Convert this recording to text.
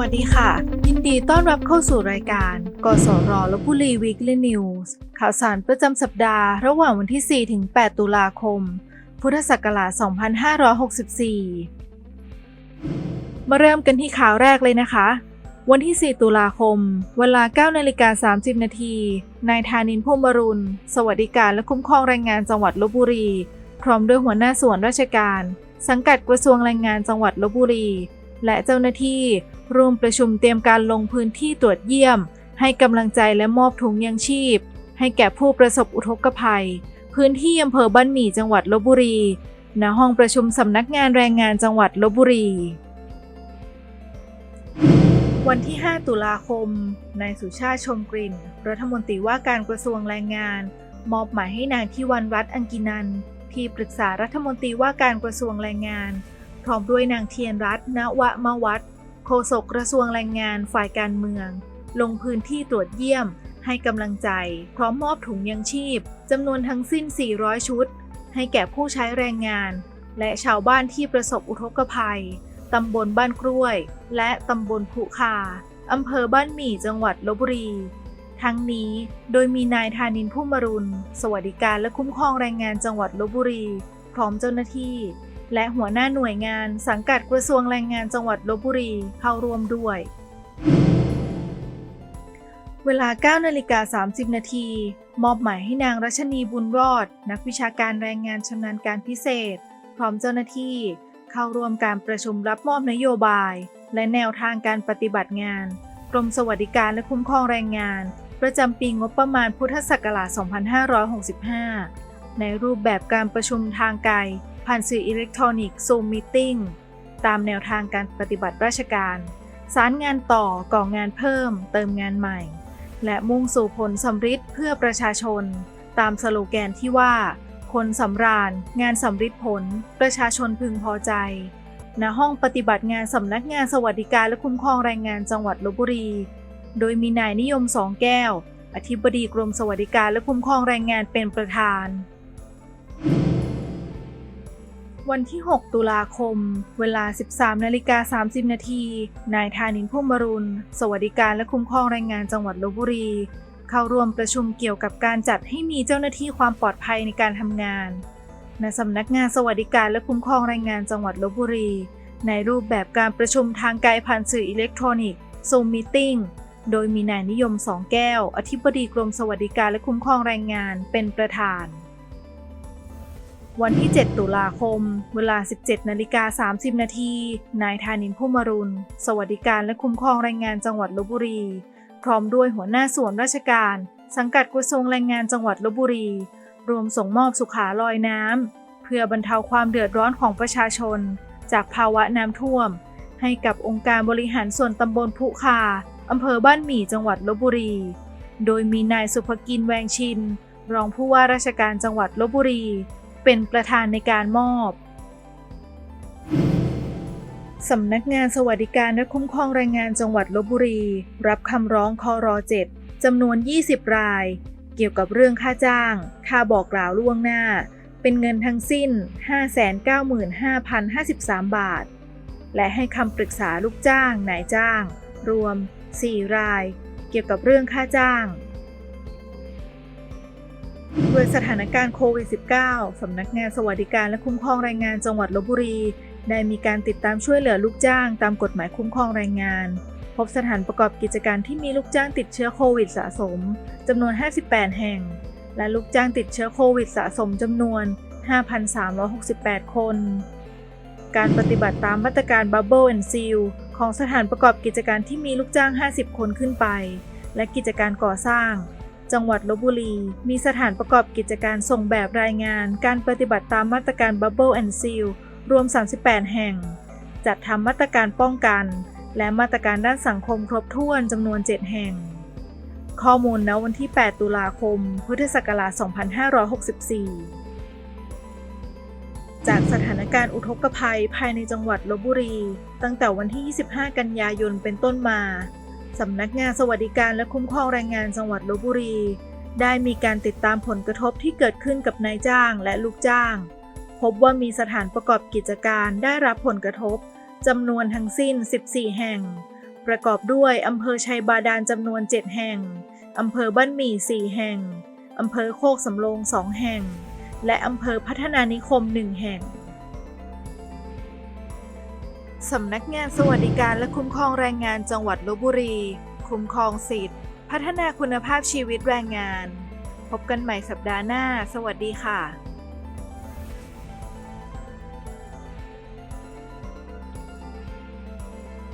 วัสดีค่ะ ยินดีต้อนรับเข้าสู่รายการ กสรลบุรี Weekly News ข่าวสารประจำสัปดาห์ระหว่างวันที่ 4 ถึง 8 ตุลาคม พุทธศักราช 2564 มาเริ่มกันที่ข่าวแรกเลยนะคะ วันที่ 4 ตุลาคม เวลา 9 นาฬิกา 30 นาทีนายธานินพุ่มอรุณ สวัสดิการและคุ้มครองแรงงานจังหวัดลบบุรี พร้อมด้วยหัวหน้าส่วนราชการ สังกัดกระทรวงแรงงานจังหวัดลบบุรี และเจ้าหน้าที่ร่วมประชุมเตรียมการลงพื้นที่ตรวจเยี่ยม ให้กำลังใจและมอบถุงยังชีพ ให้แก่ผู้ประสบอุทกภัย พื้นที่อำเภอบ้านหมี่จังหวัดลบบุรีณห้องประชุมสำนักงานแรงงานจังหวัดลบบุรี วันที่ 5 ตุลาคม นายสุชาติชมกลิ่น รัฐมนตรีว่าการกระทรวงแรงงาน มอบหมายให้นางทิวันรัตน์อังกินัน ที่ปรึกษารัฐมนตรีว่าการกระทรวงแรงงาน พร้อมด้วยนางเทียนรัตน์ณวะมวัฒน์โฆษกกระทรวงแรงงานฝ่ายการเมือง ลงพื้นที่ตรวจเยี่ยม ให้กำลังใจ พร้อมมอบถุงยังชีพจำนวนทั้งสิ้น 400 ชุด ให้แก่ผู้ใช้แรงงาน และชาวบ้านที่ประสบอุทกภัยตำบลบ้านกล้วย และตำบลผุคาอำเภอบ้านหมี่จังหวัดลบบุรี ทั้งนี้โดยมีนายธานินผู้มรุณสวัสดิการและคุ้มครองแรงงานจังหวัดลบบุรี พร้อมเจ้าหน้าที่ และหัวหน้าหน่วยงานสังกัดกระทรวงแรงงานจังหวัดลบบุรีเข้าร่วมด้วย เวลา 9 นาฬิกา 30 นาที มอบหมายให้นางรัชนีบุญรอด นักวิชาการแรงงานชำนาญการพิเศษ พร้อมเจ้าหน้าที่ เข้าร่วมการประชุมรับมอบนโยบาย และแนวทางการปฏิบัติงาน กรมสวัสดิการและคุ้มครองแรงงาน ประจำปีงบประมาณพุทธศักราช 2565 ในรูปแบบการประชุมทางไกล ผ่านสื่ออิเล็กทรอนิกส์ Zoom Meeting ตามแนวทางการปฏิบัติราชการ สารงานต่อก่องานเพิ่ม เติมงานใหม่ และมุ่งสู่ผลสำฤทธิ์เพื่อประชาชน ตามสโลแกนที่ว่า คนสำราญ งานสำฤทธิ์ผล ประชาชนพึงพอใจณห้องปฏิบัติงานสำนักงานสวัสดิการและคุ้มครองแรงงานจังหวัดลบบุรี โดยมีนายนิยมสองแก้ว อธิบดีกรมสวัสดิการและคุ้มครองแรงงานเป็นประธาน วันที่ 6 ตุลาคม เวลา 13นาฬิกา30 นาที นายธานินพุ่มบรุณ สวัสดิการและคุ้มครองแรงงานจังหวัดลบบุรี เข้าร่วมประชุมเกี่ยวกับการจัดให้มีเจ้าหน้าที่ความปลอดภัยในการทำงาน ณ สำนักงานสวัสดิการและคุ้มครองแรงงานจังหวัดลบบุรี ในรูปแบบการประชุมทางไกลผ่านสื่ออิเล็กทรอนิกส์ Zoom Meeting โดยมีนายนิยมสองแก้ว อธิบดีกรมสวัสดิการและคุ้มครองแรงงานเป็นประธาน วันที่ 7 ตุลาคม เวลา 17 นาฬิกา 30 นาที นายธานินพุ่มรุณสวัสดิการและคุ้มครองแรงงานจังหวัดลบบุรี พร้อมด้วยหัวหน้าส่วนราชการ สังกัดกระทรวงแรงงานจังหวัดลบบุรี รวมส่งมอบสุขาลอยน้ำ เพื่อบรรเทาความเดือดร้อนของประชาชน จากภาวะน้ำท่วม ให้กับองค์การบริหารส่วนตำบลพุคาอำเภอบ้านหมี่จังหวัดลบบุรี โดยมีนายสุภกินแวงชิน รองผู้ว่าราชการจังหวัดลบบุรี เป็นประธานในการมอบสำนักงานสวัสดิการและคุ้มครองแรงงานจังหวัดลบบุรี รับคำร้องคอร7จำนวน 20 ราย เกี่ยวกับเรื่องค่าจ้าง ค่าบอกกล่าวล่วงหน้า เป็นเงินทั้งสิ้น 595,053 บาท และให้คำปรึกษาลูกจ้างนายจ้าง รวม 4 ราย เกี่ยวกับเรื่องค่าจ้าง โดยสถานการณ์โควิด -19 สำนักงานสวัสดิการและคุ้มครองแรงงานจังหวัดลบบุรี ได้มีการติดตามช่วยเหลือลูกจ้างตามกฎหมายคุ้มครองแรงงาน พบสถานประกอบกิจการที่มีลูกจ้างติดเชื้อโควิดสะสมจำนวน 58 แห่ง และลูกจ้างติดเชื้อโควิดสะสมจำนวน 5,368 คน การปฏิบัติตามมาตรการ Bubble and Seal ของสถานประกอบกิจการที่มีลูกจ้าง 50 คนขึ้นไป และกิจการก่อสร้าง จังหวัดลบบุรี มีสถานประกอบกิจการส่งแบบรายงาน การปฏิบัติตามมาตรการ Bubble and Seal รวม 38 แห่ง จัดทำมาตรการป้องกัน และมาตรการด้านสังคมครบถ้วนจำนวน 7 แห่ง ข้อมูลณวันที่ 8 ตุลาคม พุทธศักราช 2564จากสถานการณ์อุทกภัยภายในจังหวัดลบบุรี ตั้งแต่วันที่ 25 กันยายนเป็นต้นมา สำนักงานสวัสดิการและคุ้มครองแรงงานจังหวัดลบบุรี ได้มีการติดตามผลกระทบที่เกิดขึ้นกับนายจ้างและลูกจ้าง พบว่ามีสถานประกอบกิจการได้รับผลกระทบจำนวนทั้งสิ้น 14 แห่ง ประกอบด้วยอำเภอชัยบาดาลจำนวน 7 แห่งอำเภอบ้านหมี่ 4 แห่งอำเภอโคกสำโรง 2 แห่ง และอำเภอพัฒนานิคม 1 แห่ง สำนักงานสวัสดิการและคุ้มครองแรงงานจังหวัดลบบุรี คุ้มครองสิทธิ์ พัฒนาคุณภาพชีวิตแรงงาน พบกันใหม่สัปดาห์หน้า สวัสดีค่ะ